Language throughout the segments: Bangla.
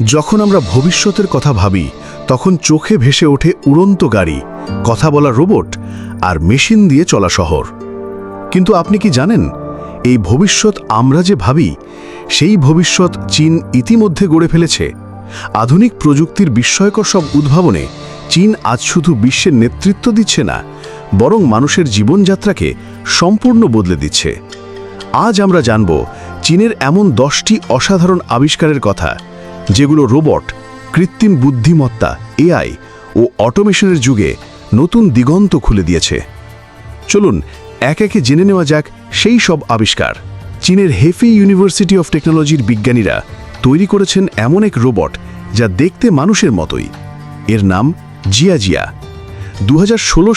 যখন আমরা ভবিষ্যতের কথা ভাবি, তখন চোখে ভেসে ওঠে উড়ন্ত গাড়ি, কথা বলা রোবট আর মেশিন দিয়ে চলা শহর। কিন্তু আপনি কি জানেন, এই ভবিষ্যৎ আমরা যে ভাবি, সেই ভবিষ্যৎ চীন ইতিমধ্যে গড়ে ফেলেছে। আধুনিক প্রযুক্তির বিস্ময়কর সব উদ্ভাবনে চীন আজ শুধু বিশ্বের নেতৃত্ব দিচ্ছে না, বরং মানুষের জীবনযাত্রাকে সম্পূর্ণ বদলে দিচ্ছে। আজ আমরা জানব, চীনের এমন দশটি অসাধারণ আবিষ্কারের কথা যেগুলো রোবট, কৃত্রিম বুদ্ধিমত্তা, এআই ও অটোমেশনের যুগে নতুন দিগন্ত খুলে দিয়েছে। চলুন, এক একে জেনে নেওয়া যাক সেই সব আবিষ্কার। চীনের হেফি ইউনিভার্সিটি অফ টেকনোলজির বিজ্ঞানীরা তৈরি করেছেন এমন এক রোবট যা দেখতে মানুষের মতোই। এর নাম জিয়া জিয়া দু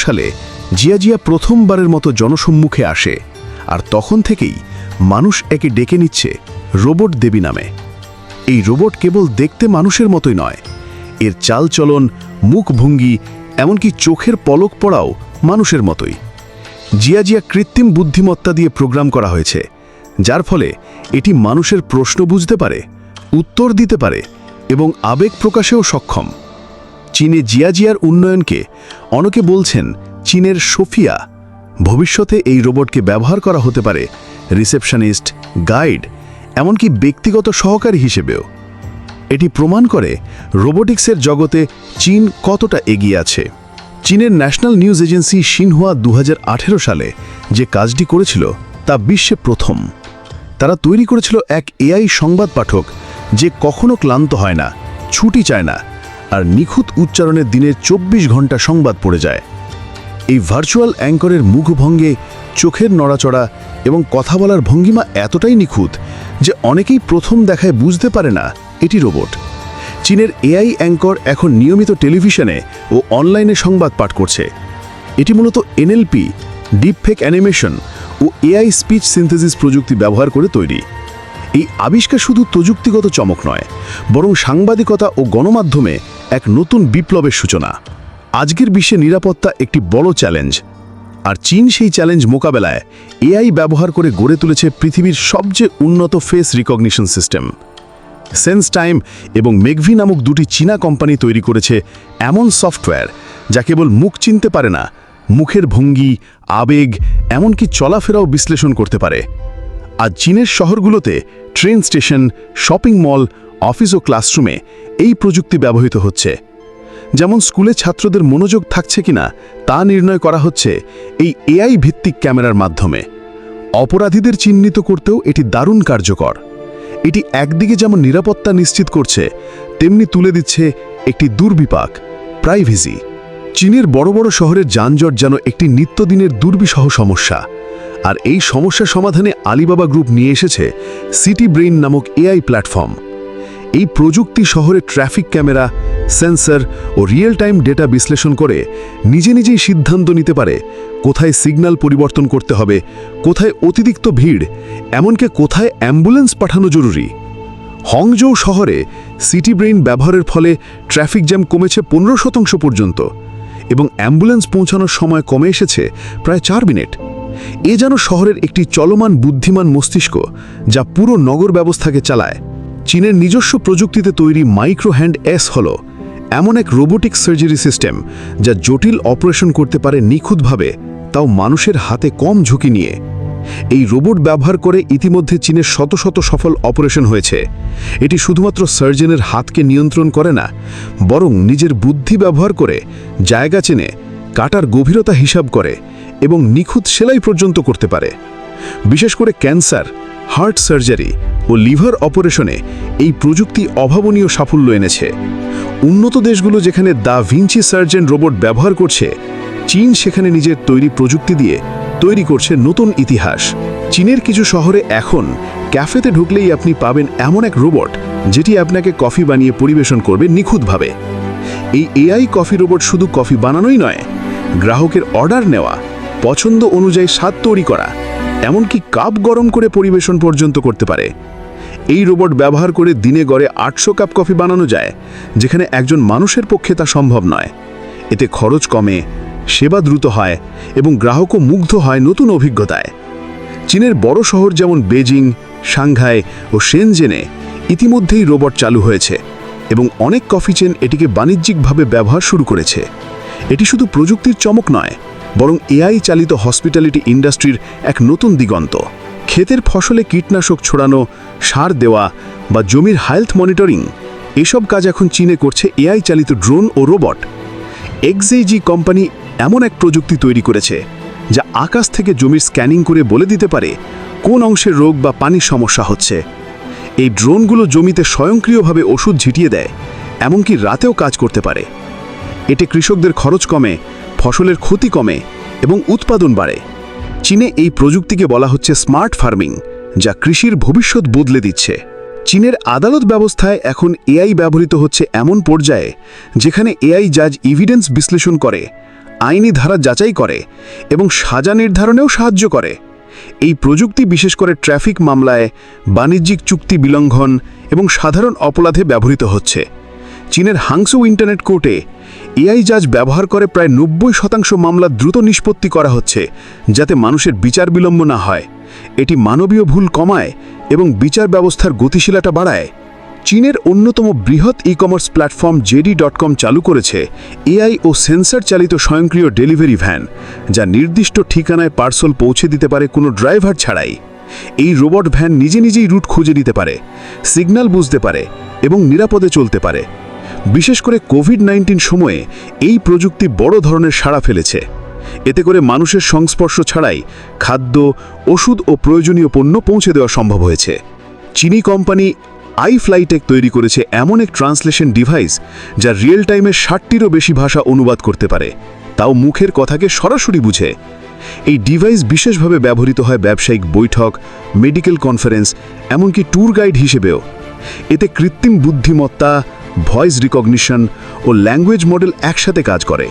সালে জিয়া জিয়া প্রথমবারের মতো জনসম্মুখে আসে, আর তখন থেকেই মানুষ একে ডেকে নিচ্ছে রোবট দেবী নামে। এই রোবট কেবল দেখতে মানুষের মতোই নয়। এর চালচলন, মুখভঙ্গি, এমনকি চোখের পলক পড়াও মানুষের মতোই। জিয়া জিয়া কৃত্রিম বুদ্ধিমত্তা দিয়ে প্রোগ্রাম করা হয়েছে, যার ফলে এটি মানুষের প্রশ্ন বুঝতে পারে, উত্তর দিতে পারে এবং আবেগ প্রকাশেও সক্ষম। চীনে জিয়া জিয়ার উন্নয়নকে অনেকে বলছেন চীনের সোফিয়া। ভবিষ্যতে এই রোবটকে ব্যবহার করা হতে পারে রিসেপশনিস্ট, গাইড এমনকি ব্যক্তিগত সহকারী হিসেবেও। এটি প্রমাণ করে রোবোটিক্সের জগতে চীন কতটা এগিয়ে আছে। চীনের ন্যাশনাল নিউজ এজেন্সি সিনহুয়া দু হাজার আঠেরো সালে যে কাজটি করেছিল, তা বিশ্বে প্রথম। তারা তৈরি করেছিল এক এআই সংবাদ পাঠক যে কখনো ক্লান্ত হয় না, ছুটি চায় না, আর নিখুঁত উচ্চারণের দিনে চব্বিশ ঘণ্টা সংবাদ পড়ে যায়। এই ভার্চুয়াল অ্যাঙ্করের মুখভঙ্গে চোখের নড়াচড়া এবং কথা বলার ভঙ্গিমা এতটাই নিখুঁত যে অনেকেই প্রথম দেখায় বুঝতে পারে না এটি রোবট। চীনের এআই অ্যাঙ্কর এখন নিয়মিত টেলিভিশনে ও অনলাইনে সংবাদ পাঠ করছে। এটি মূলত এনএলপি ডিপফেক অ্যানিমেশন ও এআই স্পিচ সিনথেসিস প্রযুক্তি ব্যবহার করে তৈরি। এই আবিষ্কার শুধু প্রযুক্তিগত চমক নয়, বরং সাংবাদিকতা ও গণমাধ্যমে এক নতুন বিপ্লবের সূচনা। আজকের বিশ্বে নিরাপত্তা একটি বড় চ্যালেঞ্জ। আর চীন সেই চ্যালেঞ্জ মোকাবেলায় এআই ব্যবহার করে গড়ে তুলেছে পৃথিবীর সবচেয়ে উন্নত face recognition system. SenseTime এবং মেঘভি নামক দুটি চীনা কোম্পানি তৈরি করেছে এমন সফটওয়্যার যা কেবল মুখ চিনতে পারে না, মুখের ভঙ্গি, আবেগ, এমনকি চলাফেরাও বিশ্লেষণ করতে পারে। আর চীনের শহরগুলোতে train station, shopping mall, office ও ক্লাসরুমে এই প্রযুক্তি ব্যবহৃত হচ্ছে। যেমন স্কুলে ছাত্রদের মনোযোগ থাকছে কিনা তা নির্ণয় করা হচ্ছে এই এআই ভিত্তিক ক্যামেরার মাধ্যমে। অপরাধীদের চিহ্নিত করতেও এটি দারুণ কার্যকর। এটি একদিকে যেমন নিরাপত্তা নিশ্চিত করছে, তেমনি তুলে দিচ্ছে একটি দুর্বিপাক, প্রাইভেসি। চীনের বড় বড় শহরের যানজট যেন একটি নিত্যদিনের দুর্বিসহ সমস্যা। আর এই সমস্যা সমাধানে আলিবাবা গ্রুপ নিয়ে এসেছে সিটি ব্রেইন নামক এআই প্ল্যাটফর্ম। এই প্রযুক্তি শহরে ট্রাফিক ক্যামেরা, সেন্সর ও রিয়েল টাইম ডেটা বিশ্লেষণ করে নিজে নিজেই সিদ্ধান্ত নিতে পারে কোথায় সিগন্যাল পরিবর্তন করতে হবে, কোথায় অতিরিক্ত ভিড়, এমনকি কোথায় অ্যাম্বুলেন্স পাঠানো জরুরি। হংজৌ শহরে সিটি ব্রেইন ব্যবহারের ফলে ট্রাফিক জ্যাম কমেছে পনেরো শতাংশ পর্যন্ত এবং অ্যাম্বুলেন্স পৌঁছানোর সময় কমে এসেছে প্রায় চার মিনিট। এ যেন শহরের একটি চলমান বুদ্ধিমান মস্তিষ্ক যা পুরো নগর ব্যবস্থাকে চালায়। চীনের নিজস্ব প্রযুক্তিতে তৈরি মাইক্রো হ্যান্ড এস হল এমন এক রোবোটিক সার্জারি সিস্টেম যা জটিল অপারেশন করতে পারে নিখুঁতভাবে, তাও মানুষের হাতে কম ঝুঁকি নিয়ে। এই রোবট ব্যবহার করে ইতিমধ্যে চীনের শত শত সফল অপারেশন হয়েছে। এটি শুধুমাত্র সার্জনের হাতকে নিয়ন্ত্রণ করে না, বরং নিজের বুদ্ধি ব্যবহার করে, জায়গা চেনে, কাটার গভীরতা হিসাব করে এবং নিখুঁত সেলাই পর্যন্ত করতে পারে। বিশেষ করে ক্যান্সার, হার্ট সার্জারি ও লিভার অপারেশনে এই প্রযুক্তি অভাবনীয় সাফল্য এনেছে। উন্নত দেশগুলো যেখানে দা ভিঞ্চি সার্জেন রোবট ব্যবহার করছে, চীন সেখানে নিজের তৈরি প্রযুক্তি দিয়ে তৈরি করছে নতুন ইতিহাস। চীনের কিছু শহরে এখন ক্যাফেতে ঢুকলেই আপনি পাবেন এমন এক রোবট যেটি আপনাকে কফি বানিয়ে পরিবেশন করবে নিখুঁতভাবে। এই এআই কফি রোবট শুধু কফি বানানোই নয়, গ্রাহকের অর্ডার নেওয়া, পছন্দ অনুযায়ী স্বাদ তৈরি করা, এমনকি কাপ গরম করে পরিবেশন পর্যন্ত করতে পারে। এই রোবট ব্যবহার করে দিনে গড়ে আটশো কাপ কফি বানানো যায়, যেখানে একজন মানুষের পক্ষে তা সম্ভব নয়। এতে খরচ কমে, সেবা দ্রুত হয় এবং গ্রাহকও মুগ্ধ হয় নতুন অভিজ্ঞতায়। চীনের বড় শহর যেমন বেজিং, সাংঘাই ও সেনজেনে ইতিমধ্যেই রোবট চালু হয়েছে এবং অনেক কফি চেন এটিকে বাণিজ্যিকভাবে ব্যবহার শুরু করেছে। এটি শুধু প্রযুক্তির চমক নয়, বরং এআই চালিত হসপিটালিটি ইন্ডাস্ট্রির এক নতুন দিগন্ত। ক্ষেতের ফসলে কীটনাশক ছড়ানো, সার দেওয়া বা জমির হেলথ মনিটরিং এসব কাজ এখন চীনে করছে এআই চালিত ড্রোন ও রোবট। এক্সএজি কোম্পানি এমন এক প্রযুক্তি তৈরি করেছে, যা আকাশ থেকে জমির স্ক্যানিং করে বলে দিতে পারে কোন অংশের রোগ বা পানির সমস্যা হচ্ছে। এই ড্রোনগুলো জমিতে স্বয়ংক্রিয়ভাবে ওষুধ ঝিটিয়ে দেয়, এমনকি রাতেও কাজ করতে পারে। এতে কৃষকদের খরচ কমে, ফসলের ক্ষতি কমে এবং উৎপাদন বাড়ে। চীনে এই প্রযুক্তিকে বলা হচ্ছে স্মার্ট ফার্মিং, যা কৃষির ভবিষ্যৎ বদলে দিচ্ছে। চীনের আদালত ব্যবস্থায় এখন এআই ব্যবহৃত হচ্ছে এমন পর্যায়ে, যেখানে এআই জাজ ইভিডেন্স বিশ্লেষণ করে, আইনি ধারা যাচাই করে এবং সাজা নির্ধারণেও সাহায্য করে। এই প্রযুক্তি বিশেষ করে ট্রাফিক মামলায় বাণিজ্যিক চুক্তি বিলঙ্ঘন এবং সাধারণ অপরাধে ব্যবহৃত হচ্ছে। চীনের হাংসু ইন্টারনেট কোর্টে এআই জাজ ব্যবহার করে প্রায় নব্বই শতাংশ মামলা দ্রুত নিষ্পত্তি করা হচ্ছে, যাতে মানুষের বিচার বিলম্ব না হয়। এটি মানবীয় ভুল কমায় এবং বিচার ব্যবস্থার গতিশীলতা বাড়ায়। চীনের অন্যতম বৃহৎ ecommerce platform JD dot com চালু করেছে এআই ও সেন্সর চালিত স্বয়ংক্রিয় ডেলিভারি ভ্যান, যা নির্দিষ্ট ঠিকানায় পার্সল পৌঁছে দিতে পারে কোনো ড্রাইভার ছাড়াই। এই রোবট ভ্যান নিজে নিজেই রুট খুঁজে নিতে পারে, সিগন্যাল বুঝতে পারে এবং নিরাপদে চলতে পারে। বিশেষ করে কোভিড নাইন্টিন সময়ে এই প্রযুক্তি বড় ধরনের সাড়া ফেলেছে। এতে করে মানুষের সংস্পর্শ ছাড়াই খাদ্য, ওষুধ ও প্রয়োজনীয় পণ্য পৌঁছে দেওয়া সম্ভব হয়েছে। চিনি কোম্পানি আই ফ্লাইটেক তৈরি করেছে এমন এক ট্রান্সলেশন ডিভাইস যা রিয়েল টাইমে ষাটটিরও বেশি ভাষা অনুবাদ করতে পারে। তাও মুখের কথাকে সরাসরি বুঝে। এই ডিভাইস বিশেষভাবে ব্যবহৃত হয় ব্যবসায়িক বৈঠক, মেডিকেল কনফারেন্স, এমনকি ট্যুর গাইড হিসেবেও। এতে কৃত্রিম বুদ্ধিমত্তা ভয়েস রিকগনিশন ও ল্যাঙ্গুয়েজ মডেল একসাথে কাজ করে।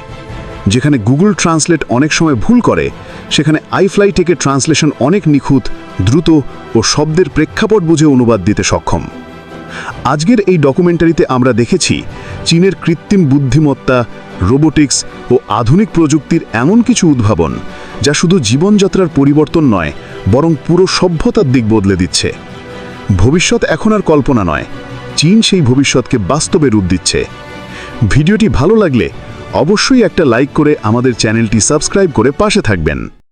যেখানে গুগল ট্রান্সলেট অনেক সময় ভুল করে, সেখানে আইফ্লাই থেকে ট্রান্সলেশন অনেক নিখুঁত, দ্রুত ও শব্দের প্রেক্ষাপট বুঝে অনুবাদ দিতে সক্ষম। আজকের এই ডকুমেন্টারিতে আমরা দেখেছি চীনের কৃত্রিম বুদ্ধিমত্তা, রোবোটিক্স ও আধুনিক প্রযুক্তির এমন কিছু উদ্ভাবন, যা শুধু জীবনযাত্রার পরিবর্তন নয়, বরং পুরো সভ্যতার দিক বদলে দিচ্ছে। ভবিষ্যৎ এখন আর কল্পনা নয় চীন সেই ভবিষ্যৎকে বাস্তবে রূপ দিচ্ছে। ভিডিওটি ভালো লাগলে অবশ্যই একটা লাইক করে আমাদের চ্যানেলটি সাবস্ক্রাইব করে পাশে থাকবেন।